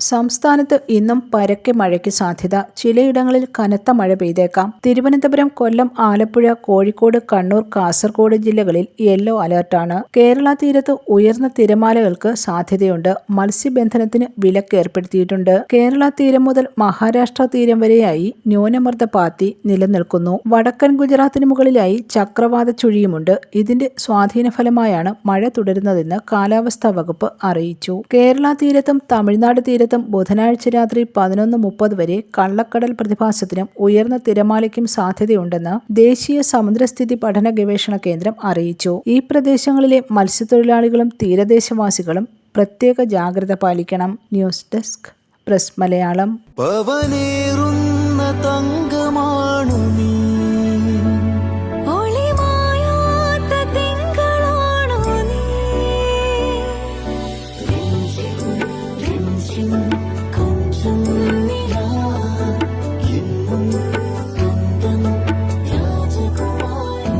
സംസ്ഥാനത്ത് ഇന്നും പരക്കെ മഴയ്ക്ക് സാധ്യത. ചിലയിടങ്ങളിൽ കനത്ത മഴ പെയ്തേക്കാം. തിരുവനന്തപുരം കൊല്ലം ആലപ്പുഴ കോഴിക്കോട് കണ്ണൂർ കാസർഗോഡ് ജില്ലകളിൽ യെല്ലോ അലർട്ടാണ്. കേരള തീരത്ത് ഉയർന്ന തിരമാലകൾക്ക് സാധ്യതയുണ്ട്. മത്സ്യബന്ധനത്തിന് വിലക്ക് ഏർപ്പെടുത്തിയിട്ടുണ്ട്. കേരള തീരം മുതൽ മഹാരാഷ്ട്ര തീരം വരെയായി ന്യൂനമർദ്ദ പാത്തി നിലനിൽക്കുന്നു. വടക്കൻ ഗുജറാത്തിന് മുകളിലായി ചക്രവാത ചുഴിയുമുണ്ട്. ഇതിന്റെ സ്വാധീനഫലമായാണ് മഴ തുടരുന്നതെന്ന് കാലാവസ്ഥാ വകുപ്പ് അറിയിച്ചു. കേരള തീരത്തും തമിഴ്നാട് തീരത്തും ബുധനാഴ്ച രാത്രി പതിനൊന്ന് മുപ്പത് വരെ കള്ളക്കടൽ പ്രതിഭാസത്തിനും ഉയർന്ന തിരമാലയ്ക്കും സാധ്യതയുണ്ടെന്ന് ദേശീയ സമുദ്രസ്ഥിതി പഠന ഗവേഷണ കേന്ദ്രം അറിയിച്ചു. ഈ പ്രദേശങ്ങളിലെ മത്സ്യത്തൊഴിലാളികളും തീരദേശവാസികളും പ്രത്യേക ജാഗ്രത പാലിക്കണം. News desk press Malayalam. തങ്കമാണു